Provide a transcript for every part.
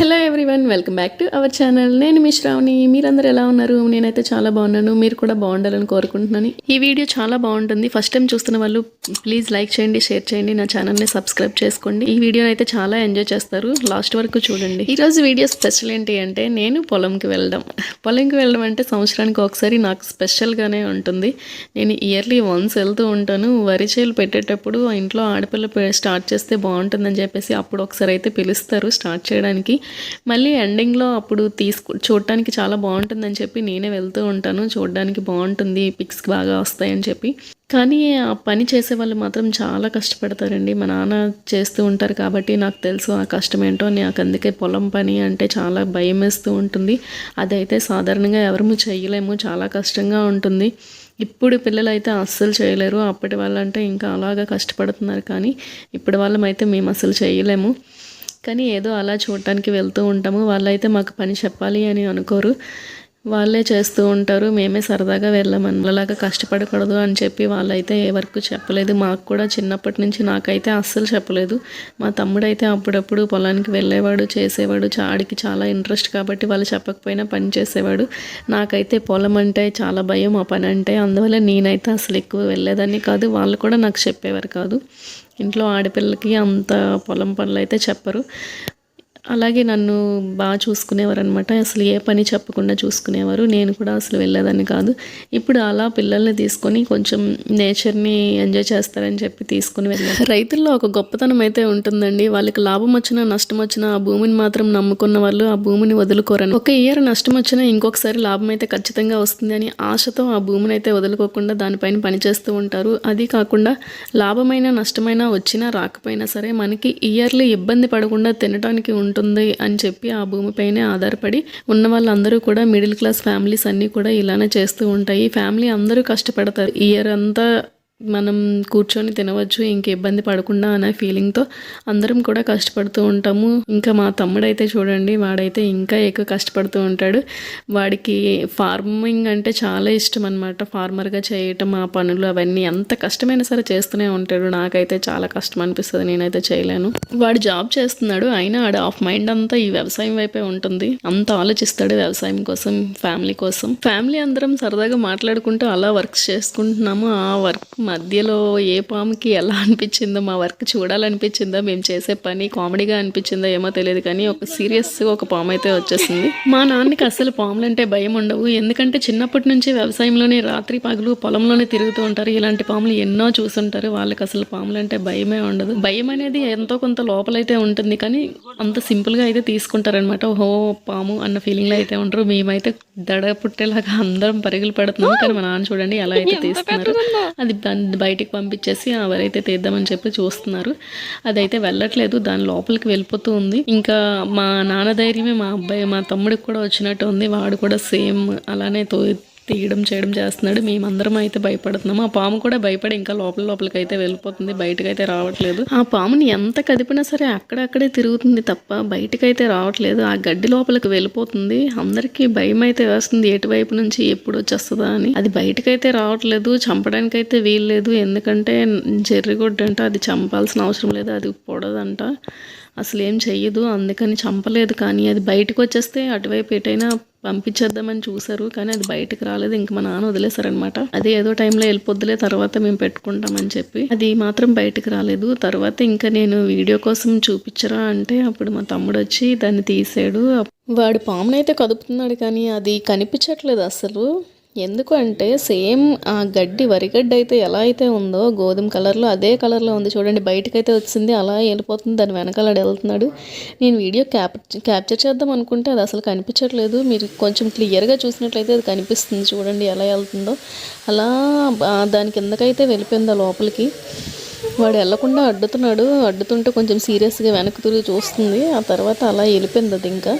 Hello everyone welcome back to our channel. నేను మీ శ్రావణి. మీరందరూ ఎలా ఉన్నారు? నేనైతే చాలా బాగున్నాను. మీరు కూడా బాగుండాలని కోరుకుంటున్నాను. ఈ వీడియో చాలా బాగుంటుంది. ఫస్ట్ టైం చూస్తున్న వాళ్ళు ప్లీజ్ లైక్ చేయండి షేర్ చేయండి. నా ఛానల్ని సబ్స్క్రైబ్ చేసుకోండి. ఈ వీడియో అయితే చాలా ఎంజాయ్ చేస్తారు. లాస్ట్ వరకు చూడండి. ఈరోజు వీడియో స్పెషల్ ఏంటి అంటే నేను పొలంకి వెళ్ళడం పొలంకి వెళ్ళడం అంటే సంవత్సరానికి ఒకసారి నాకు స్పెషల్గానే ఉంటుంది. నేను ఇయర్లీ వన్స్ వెళ్తూ ఉంటాను. వరి చేలు పెట్టేటప్పుడు ఇంట్లో ఆడపిల్ల పె- స్టార్ట్ చేస్తే బాగుంటుందని చెప్పేసి అప్పుడు ఒకసారి అయితే పిలుస్తారు. స్టార్ట్ చేయడానికి మళ్ళీ ఎండింగ్లో అప్పుడు తీసుకు చూడటానికి చాలా బాగుంటుందని చెప్పి నేనే వెళ్తూ ఉంటాను. చూడడానికి బాగుంటుంది పిక్స్ బాగా వస్తాయని చెప్పి. కానీ ఆ పని చేసే వాళ్ళు మాత్రం చాలా కష్టపడతారండి. మా నాన్న చేస్తూ ఉంటారు కాబట్టి నాకు తెలుసు ఆ కష్టం ఏంటో నాకు అందుకే పొలం పని అంటే చాలా భయం వేస్తూ ఉంటుంది. అదైతే సాధారణంగా ఎవరము చేయలేము చాలా కష్టంగా ఉంటుంది. ఇప్పుడు పిల్లలు అయితే అస్సలు చేయలేరు. అప్పటి వాళ్ళంటే ఇంకా అలాగా కష్టపడుతున్నారు కానీ ఇప్పటి వాళ్ళమైతే మేము అసలు చేయలేము. కానీ ఏదో అలా చూడటానికి వెళ్తూ ఉంటాము. వాళ్ళైతే మాకు పని చెప్పాలి అని అనుకోరు. వాళ్ళే చేస్తూ ఉంటారు మేమే సరదాగా వెళ్ళామని అలాగా కష్టపడకూడదు అని చెప్పి వాళ్ళైతే ఏ వర్క్ చెప్పలేదు. మాకు కూడా చిన్నప్పటి నుంచి నాకైతే అస్సలు చెప్పలేదు. మా తమ్ముడైతే అప్పుడప్పుడు పొలానికి వెళ్ళేవాడు చేసేవాడు ఆడికి చాలా ఇంట్రెస్ట్ కాబట్టి వాళ్ళు చెప్పకపోయినా పని చేసేవాడు. నాకైతే పొలం అంటే చాలా భయం ఆ పని అంటే అందువల్ల నేనైతే అసలు ఎక్కువ వెళ్ళేదాన్ని కాదు. వాళ్ళు కూడా నాకు చెప్పేవారు కాదు. ఇంట్లో ఆడపిల్లకి అంత పొలం పనులు అయితే చెప్పరు. అలాగే నన్ను బాగా చూసుకునేవారు అనమాట అసలు ఏ పని చెప్పకుండా చూసుకునేవారు. నేను కూడా అసలు వెళ్ళేదాన్ని కాదు. ఇప్పుడు అలా పిల్లల్ని తీసుకొని కొంచెం నేచర్ని ఎంజాయ్ చేస్తారని చెప్పి తీసుకుని వెళ్ళాను. రైతుల్లో ఒక గొప్పతనం అయితే ఉంటుందండి. వాళ్ళకి లాభం వచ్చినా నష్టం వచ్చినా ఆ భూమిని మాత్రం నమ్ముకున్న వాళ్ళు ఆ భూమిని వదులుకోరని. ఒక ఇయర్ నష్టం వచ్చినా ఇంకొకసారి లాభం అయితే ఖచ్చితంగా వస్తుంది అని ఆశతో ఆ భూమిని అయితే వదులుకోకుండా దానిపైన పనిచేస్తూ ఉంటారు. అది కాకుండా లాభమైన నష్టమైనా వచ్చినా రాకపోయినా సరే మనకి ఇయర్లీ ఇబ్బంది పడకుండా తినడానికి ఉంటుంది ఉంటుంది అని చెప్పి ఆ భూమిపైనే ఆధారపడి ఉన్న వాళ్ళందరూ కూడా మిడిల్ క్లాస్ ఫ్యామిలీస్ అన్నీ కూడా ఇలానే చేస్తూ ఉంటాయి. ఫ్యామిలీ అందరూ కష్టపడతారు. ఇయర్ అంతా మనం కూర్చొని తినవచ్చు ఇంక ఇబ్బంది పడకుండా అనే ఫీలింగ్తో అందరం కూడా కష్టపడుతూ ఉంటాము. ఇంకా మా తమ్ముడైతే చూడండి వాడైతే ఇంకా ఎక్కువ కష్టపడుతూ ఉంటాడు. వాడికి ఫార్మింగ్ అంటే చాలా ఇష్టం అనమాట ఫార్మర్గా చేయటం ఆ పనులు అవన్నీ ఎంత కష్టమైనా సరే చేస్తూనే ఉంటాడు. నాకైతే చాలా కష్టం అనిపిస్తుంది నేనైతే చేయలేను. వాడు జాబ్ చేస్తున్నాడు అయినా ఆడ ఆఫ్ మైండ్ అంతా ఈ వ్యవసాయం వైపే ఉంటుంది. అంత ఆలోచిస్తాడు వ్యవసాయం కోసం ఫ్యామిలీ కోసం. ఫ్యామిలీ అందరం సరదాగా మాట్లాడుకుంటూ అలా వర్క్స్ చేసుకుంటున్నాము. ఆ వర్క్ మధ్యలో ఏ పాముకి ఎలా అనిపించిందో మా వర్క్ చూడాలనిపించిందో మేము చేసే పని కామెడీగా అనిపించిందో ఏమో తెలియదు కానీ ఒక సీరియస్ ఒక పాము అయితే వచ్చేసింది. మా నాన్నకి అసలు పాములు అంటే భయం ఉండవు. ఎందుకంటే చిన్నప్పటి నుంచి వ్యవసాయంలోనే రాత్రి పగలు పొలంలోనే తిరుగుతూ ఉంటారు. ఇలాంటి పాములు ఎన్నో చూసుంటారు. వాళ్ళకి అసలు పాములు అంటే భయమే ఉండదు. భయం అనేది ఎంతో కొంత లోపలైతే ఉంటుంది కానీ అంత సింపుల్గా అయితే తీసుకుంటారనమాట ఓహో పాము అన్న ఫీలింగ్లో అయితే ఉంటారు మేమైతే దడ పుట్టేలాగా అందరం పరుగులు పెడుతున్నాం. కానీ మా నాన్న చూడండి ఎలా అయితే తీస్తున్నారు. అది బయటికి పంపించేసి ఎవరైతే తీద్దామని చెప్పి చూస్తున్నారు అదైతే వెళ్ళట్లేదు దాని లోపలికి వెళ్ళిపోతూ ఉంది. ఇంకా మా నాన్న ధైర్యమే మా అబ్బాయి మా తమ్ముడికి కూడా వచ్చినట్టు ఉంది వాడు కూడా సేమ్ అలానే తో తీయడం చేయడం చేస్తున్నాడు. మేమందరం అయితే భయపడుతున్నాము. ఆ పాము కూడా భయపడి ఇంకా లోపల లోపలికి అయితే వెళ్ళిపోతుంది. బయటకైతే రావట్లేదు. ఆ పాముని ఎంత కదిపినా సరే అక్కడక్కడే తిరుగుతుంది తప్ప బయటకైతే అయితే రావట్లేదు. ఆ గడ్డి లోపలికి వెళ్ళిపోతుంది. అందరికీ భయం అయితే వేస్తుంది. ఎటువైపు నుంచి ఎప్పుడు వచ్చేస్తుందా అని. అది బయటకైతే రావట్లేదు. చంపడానికి అయితే వీల్లేదు. ఎందుకంటే జెర్రిగొడ్డు అంటే అది చంపాల్సిన అవసరం లేదు. అది పొడదంట. అసలు ఏం చెయ్యదు. అందుకని చంపలేదు. కానీ అది బయటకు వచ్చేస్తే అటువైపు ఎటైనా పంపించేద్దామని చూసారు కానీ అది బయటకు రాలేదు. ఇంక మా నాన్న వదిలేశారనమాట. అది ఏదో టైంలో వెళ్ళిపోద్దులే తర్వాత మేము పెట్టుకుంటామని చెప్పి. అది మాత్రం బయటకు రాలేదు. తర్వాత ఇంకా నేను వీడియో కోసం చూపించరా అంటే అప్పుడు మా తమ్ముడు వచ్చి దాన్ని తీసాడు. వాడు పామునైతే కదుపుతున్నాడు కానీ అది కనిపించట్లేదు అసలు. ఎందుకంటే సేమ్ ఆ గడ్డి వరిగడ్డి అయితే ఎలా అయితే ఉందో గోధుమ కలర్లో అదే కలర్లో ఉంది చూడండి. బయటకైతే వచ్చింది అలా వెళ్ళిపోతుంది దాని వెనకాల వెళ్తున్నాడు. నేను వీడియో క్యాప్ క్యాప్చర్ చేద్దాం అనుకుంటే అది అసలు కనిపించట్లేదు. మీరు కొంచెం క్లియర్గా చూసినట్లయితే అది కనిపిస్తుంది చూడండి ఎలా వెళ్తుందో. అలా దాని కిందకైతే వెళ్ళిపోయింది ఆ లోపలికి. వాడు వెళ్ళకుండా అడ్డుతున్నాడు. అడ్డుతుంటే కొంచెం సీరియస్గా వెనక్కి తిరిగి చూస్తుంది. ఆ తర్వాత అలా వెళ్ళిపోయింది అది ఇంకా.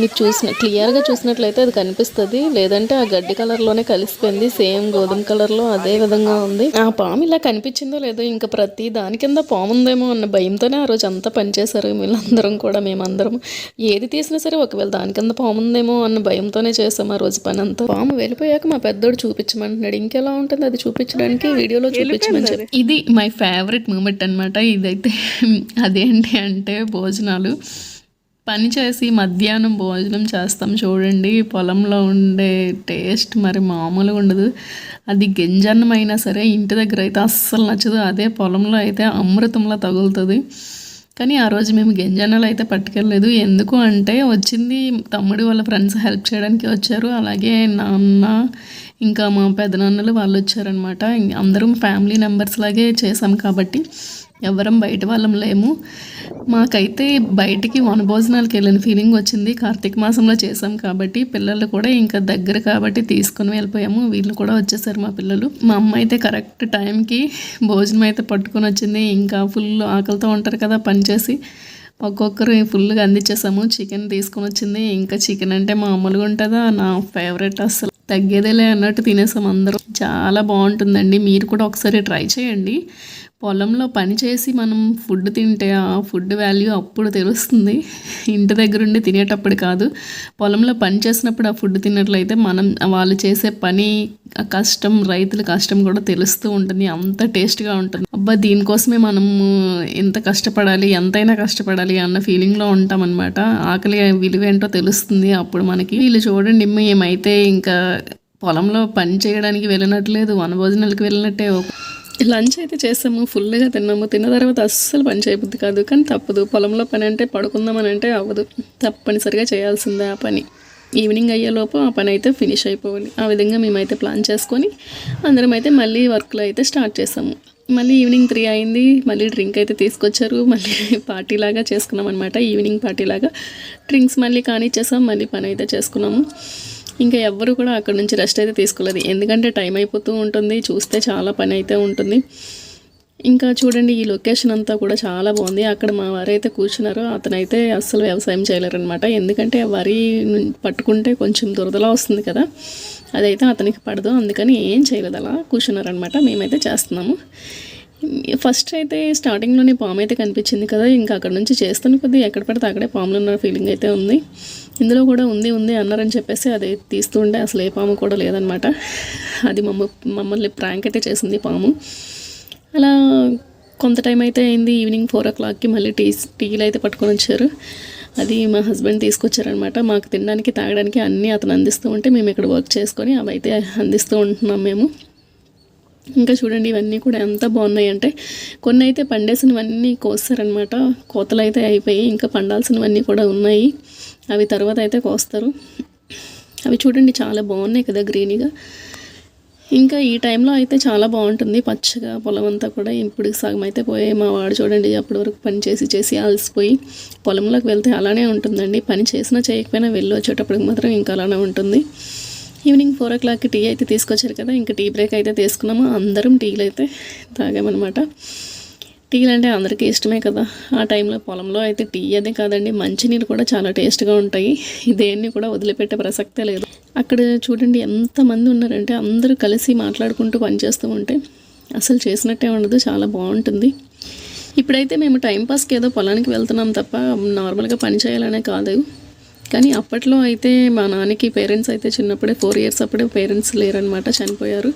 మీకు చూసిన క్లియర్గా చూసినట్లయితే అది కనిపిస్తుంది. లేదంటే ఆ గడ్డి కలర్లోనే కలిసిపోయింది. సేమ్ గోధుమ కలర్లో అదే విధంగా ఉంది. ఆ పాము ఇలా కనిపించిందో లేదో ఇంకా ప్రతి దాని కింద పాము ఉందేమో అన్న భయంతోనే ఆ రోజు అంతా పనిచేశారు వీళ్ళందరం కూడా మేమందరం. ఏది తీసినా సరే ఒకవేళ దాని కింద పాము ఉందేమో అన్న భయంతోనే చేసాం ఆ రోజు పని అంతా పాము వెళ్ళిపోయాక మా పెద్దోడు చూపించమంటున్నాడు. ఇంకెలా ఉంటుంది అది చూపించడానికి? వీడియోలో చూపించమని చెప్పి. ఇది మై ఫేవరెట్ మూమెంట్ అనమాట ఇదైతే అదేంటి అంటే భోజనాలు. పని చేసి మధ్యాహ్నం భోజనం చేస్తాం చూడండి. పొలంలో ఉండే టేస్ట్ మరి మామూలుగా ఉండదు. అది గింజన్నం అయినా సరే ఇంటి దగ్గర అయితే అస్సలు నచ్చదు. అదే పొలంలో అయితే అమృతంలా తగులుతుంది. కానీ ఆ రోజు మేము గింజన్నలు అయితే పట్టుకెళ్ళలేదు. ఎందుకు అంటే వచ్చింది తమ్ముడు వాళ్ళ ఫ్రెండ్స్ హెల్ప్ చేయడానికి వచ్చారు. అలాగే నాన్న ఇంకా మా పెదనాన్నలు వాళ్ళు వచ్చారనమాట అందరం ఫ్యామిలీ మెంబర్స్ లాగే చేసాం కాబట్టి ఎవరం బయట వాళ్ళం లేము. మాకైతే బయటికి వనభోజనాలకు వెళ్ళిన ఫీలింగ్ వచ్చింది. కార్తీక మాసంలో చేసాం కాబట్టి పిల్లలు కూడా ఇంకా దగ్గర కాబట్టి తీసుకొని వెళ్ళిపోయాము. వీళ్ళు కూడా వచ్చేసారు మా పిల్లలు. మా అమ్మ అయితే కరెక్ట్ టైంకి భోజనం అయితే పట్టుకొని వచ్చింది. ఇంకా ఫుల్ ఆకలితో ఉంటారు కదా పనిచేసి ఒక్కొక్కరు ఫుల్గా అందించేసాము. చికెన్ తీసుకొని వచ్చింది. ఇంకా చికెన్ అంటే మామూలుగా ఉంటుందా? నా ఫేవరెట్ అసలు తగ్గేదేలే అన్నట్టు తినేసాం అందరం. చాలా బాగుంటుందండి. మీరు కూడా ఒకసారి ట్రై చేయండి. పొలంలో పని చేసి మనం ఫుడ్ తింటే ఆ ఫుడ్ వాల్యూ అప్పుడు తెలుస్తుంది. ఇంటి దగ్గర ఉండి తినేటప్పుడు కాదు. పొలంలో పని చేసినప్పుడు ఆ ఫుడ్ తిన్నట్లయితే మనం వాళ్ళు చేసే పని ఆ కష్టం రైతుల కష్టం కూడా తెలుస్తూ ఉంటుంది. అంత టేస్ట్గా ఉంటుంది. అబ్బా దీనికోసమే మనము ఎంత కష్టపడాలి ఎంతైనా కష్టపడాలి అన్న ఫీలింగ్లో ఉంటాం అనమాట ఆకలి విలువ ఏంటో తెలుస్తుంది అప్పుడు మనకి. వీళ్ళు చూడండి మేమైతే ఇంకా పొలంలో పని చేయడానికి వెళ్ళినట్లేదు వనభోజనాలకు వెళ్ళినట్టే ఒక- లంచ్ అయితే చేసాము ఫుల్గా తిన్నాము. తిన్న తర్వాత అస్సలు పని చేయబుద్ది కాదు కానీ తప్పదు. పొలంలో పని అంటే పడుకుందామని అంటే అవ్వదు. తప్పనిసరిగా చేయాల్సిందే ఆ పని. ఈవినింగ్ అయ్యేలోపు ఆ పని అయితే ఫినిష్ అయిపోవాలి. ఆ విధంగా మేమైతే ప్లాన్ చేసుకొని అందరం అయితే మళ్ళీ వర్క్లో అయితే స్టార్ట్ చేసాము మళ్ళీ ఈవినింగ్ త్రీ అయింది. మళ్ళీ డ్రింక్ అయితే తీసుకొచ్చారు. మళ్ళీ పార్టీ లాగా చేసుకున్నాం అనమాట ఈవినింగ్ పార్టీ లాగా. డ్రింక్స్ మళ్ళీ కానిచ్చేసాం. మళ్ళీ పని అయితే చేసుకున్నాము. ఇంకా ఎవ్వరు కూడా అక్కడ నుంచి రెస్ట్ అయితే తీసుకోలేదు. ఎందుకంటే టైం అయిపోతూ ఉంటుంది. చూస్తే చాలా పని అయితే ఉంటుంది. ఇంకా చూడండి ఈ లొకేషన్ అంతా కూడా చాలా బాగుంది. అక్కడ మా వారైతే కూర్చున్నారో. అతనైతే అస్సలు వ్యవసాయం చేయలేరనమాట ఎందుకంటే వరి పట్టుకుంటే కొంచెం దురదలా వస్తుంది కదా. అదైతే అతనికి పడదు. అందుకని ఏం చేయలేదు. అలా కూర్చున్నారనమాట మేమైతే చేస్తున్నాము. ఫస్ట్ అయితే స్టార్టింగ్లోనే పాము అయితే కనిపించింది కదా. ఇంకా అక్కడ నుంచి చేస్తున్న కొద్దీ ఎక్కడ పడితే అక్కడే పాములు ఉన్న ఫీలింగ్ అయితే ఉంది. ఇందులో కూడా ఉంది ఉంది అన్నారని చెప్పేసి అది తీస్తుంటే అసలు ఏ పాము కూడా లేదనమాట అది మమ్మ మమ్మల్ని ప్రాంక్ అయితే చేసింది పాము. అలా కొంత టైం అయితే అయింది ఈవినింగ్ ఫోర్ ఓ క్లాక్కి మళ్ళీ టీ టీలు అయితే పట్టుకొని వచ్చారు. అది మా హస్బెండ్ తీసుకొచ్చారనమాట మాకు తినడానికి తాగడానికి అన్నీ అతను అందిస్తూ ఉంటే మేము ఇక్కడ వర్క్ చేసుకొని అవి అయితే అందిస్తూ ఉంటున్నాం మేము. ఇంకా చూడండి ఇవన్నీ కూడా ఎంత బాగున్నాయి అంటే కొన్ని అయితే పండేసినవన్నీ కోసారనమాట కోతలు అయితే అయిపోయి ఇంకా పండాల్సినవన్నీ కూడా ఉన్నాయి. అవి తర్వాత అయితే కోస్తారు. అవి చూడండి చాలా బాగున్నాయి కదా గ్రీనీగా. ఇంకా ఈ టైంలో అయితే చాలా బాగుంటుంది పచ్చగా పొలం అంతా కూడా. ఇప్పుడు సగం అయితే పోయే మా వాడు చూడండి అప్పటి వరకు పని చేసి చేసి అలసిపోయి పొలంలోకి వెళ్తే అలానే ఉంటుందండి. పని చేసినా చేయకపోయినా వెళ్ళి వచ్చేటప్పటికి మాత్రం ఇంకా అలానే ఉంటుంది. ఈవినింగ్ ఫోర్ ఓ క్లాక్కి టీ అయితే తీసుకొచ్చారు కదా ఇంకా టీ బ్రేక్ అయితే తీసుకున్నాము. అందరం టీలు అయితే తాగామన్నమాట. టీలు అంటే అందరికీ ఇష్టమే కదా. ఆ టైంలో పొలంలో అయితే టీ అదే కాదండి మంచినీళ్ళు కూడా చాలా టేస్ట్గా ఉంటాయి. దేన్ని కూడా వదిలిపెట్టే ప్రసక్తే లేదు. అక్కడ చూడండి ఎంతమంది ఉన్నారంటే అందరూ కలిసి మాట్లాడుకుంటూ పనిచేస్తూ ఉంటే అసలు చేసినట్టే ఉండదు చాలా బాగుంటుంది. ఇప్పుడైతే మేము టైంపాస్కి ఏదో పొలానికి వెళ్తున్నాం తప్ప నార్మల్గా పని చేయాలనే కాదు. కానీ అప్పట్లో అయితే మా నాన్నకి పేరెంట్స్ అయితే చిన్నప్పుడే ఫోర్ ఇయర్స్ అప్పుడే పేరెంట్స్ లేరనమాట చనిపోయారు.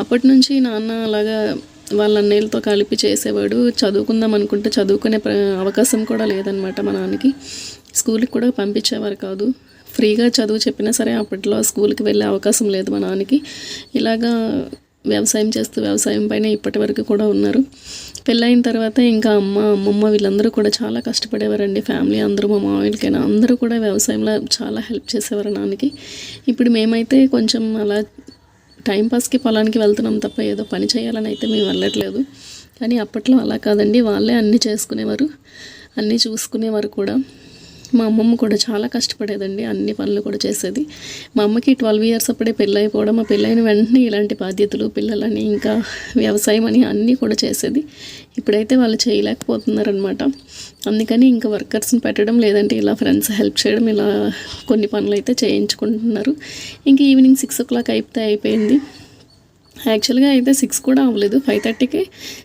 అప్పటి నుంచి నాన్న అలాగా వాళ్ళ అన్నయ్యలతో కలిపి చేసేవాడు. చదువుకుందాం అనుకుంటే చదువుకునే అవకాశం కూడా లేదనమాట మా నాన్నకి. స్కూల్కి కూడా పంపించేవారు కాదు. ఫ్రీగా చదువు చెప్పినా సరే అప్పట్లో స్కూల్కి వెళ్ళే అవకాశం లేదు మా నాన్నకి. ఇలాగా వ్యవసాయం చేస్తూ వ్యవసాయం పైన ఇప్పటి వరకు కూడా ఉన్నారు. పెళ్ళైన తర్వాత ఇంకా అమ్మ అమ్మమ్మ వీళ్ళందరూ కూడా చాలా కష్టపడేవారండి. ఫ్యామిలీ అందరూ మా మామయ్యలకైనా అందరూ కూడా వ్యవసాయంలో చాలా హెల్ప్ చేసేవారు నాన్నకి. ఇప్పుడు మేమైతే కొంచెం అలా టైంపాస్కి పొలానికి వెళ్తున్నాం తప్ప ఏదో పని చేయాలని అయితే మేము వెళ్ళట్లేదు. కానీ అప్పట్లో అలా కాదండి. వాళ్ళే అన్నీ చేసుకునేవారు. అన్నీ చూసుకునేవారు కూడా. మా అమ్మమ్మ కూడా చాలా కష్టపడేదండి అన్ని పనులు కూడా చేసేది. మా అమ్మకి ట్వెల్వ్ ఇయర్స్ అప్పుడే పెళ్ళి అయిపోవడం మా పెళ్ళైన వెంటనే ఇలాంటి బాధ్యతలు పిల్లలని ఇంకా వ్యవసాయం అని అన్నీ కూడా చేసేది. ఇప్పుడైతే వాళ్ళు చేయలేకపోతున్నారనమాట అందుకని ఇంకా వర్కర్స్ని పెట్టడం లేదంటే ఇలా ఫ్రెండ్స్ హెల్ప్ చేయడం ఇలా కొన్ని పనులు అయితే చేయించుకుంటున్నారు. ఇంకా ఈవినింగ్ సిక్స్ ఓ క్లాక్ అయిపోతే అయిపోయింది. యాక్చువల్గా అయితే సిక్స్ కూడా అవ్వలేదు. ఫైవ్ థర్టీకి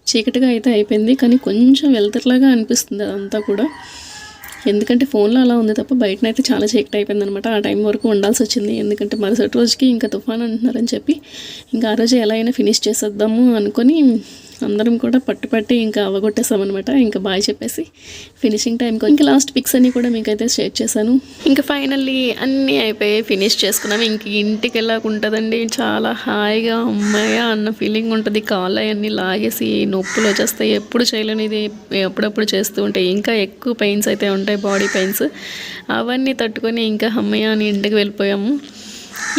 చీకటిగా అయితే అయిపోయింది. కానీ కొంచెం వెళ్తర్లాగా అనిపిస్తుంది అదంతా కూడా. ఎందుకంటే ఫోన్లో అలా ఉంది తప్ప బయటనైతే చాలా చీకటి అయిపోయింది అనమాట ఆ టైం వరకు ఉండాల్సి వచ్చింది. ఎందుకంటే మరుసటి రోజుకి ఇంకా తుఫాన్ అంటున్నారని చెప్పి ఇంకా ఆ రోజు ఎలా అయినా ఫినిష్ చేసేద్దాము అనుకొని అందరం కూడా పట్టు పట్టి ఇంకా అవగొట్టేసాం అనమాట ఇంకా బాయ్ చెప్పేసి ఫినిషింగ్ టైంకి ఇంకా లాస్ట్ పిక్స్ అన్నీ కూడా మీకైతే షేర్ చేశాను. ఇంకా ఫైనల్లీ అన్నీ అయిపోయి ఫినిష్ చేసుకున్నాము ఇంక ఇంటికి వెళ్ళాక ఉంటుందండి. చాలా హాయిగా అమ్మాయ అన్న ఫీలింగ్ ఉంటుంది. కాళ్ళు అవన్నీ లాగేసి నొప్పులు వచ్చేస్తాయి. ఎప్పుడు చేయలేని ఇది ఎప్పుడప్పుడు చేస్తూ ఉంటాయి ఇంకా ఎక్కువ పెయిన్స్ అయితే ఉంటాయి. బాడీ పెయిన్స్ అవన్నీ తట్టుకొని ఇంకా అమ్మయ్య అని ఇంటికి వెళ్ళిపోయాము.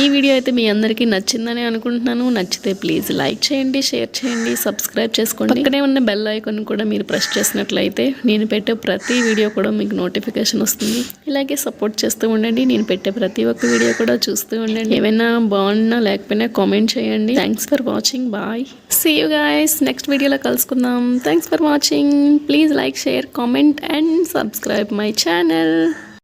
ఈ వీడియో అయితే మీ అందరికీ నచ్చిందని అనుకుంటున్నాను. నచ్చితే ప్లీజ్ లైక్ చేయండి షేర్ చేయండి సబ్స్క్రైబ్ చేసుకోండి. పక్కనే ఉన్న బెల్ ఐకాన్ కూడా మీరు ప్రెస్ చేసినట్లయితే నేను పెట్టే ప్రతి వీడియో కూడా మీకు నోటిఫికేషన్ వస్తుంది. ఇలాగే సపోర్ట్ చేస్తూ ఉండండి. నేను పెట్టే ప్రతి ఒక్క వీడియో కూడా చూస్తూ ఉండండి. ఏమైనా బాగున్నా లేకపోయినా కామెంట్ చేయండి. Thanks for watching bye see you guys next వీడియోలో కలుసుకుందాం. Thanks for watching please like share comment and subscribe my channel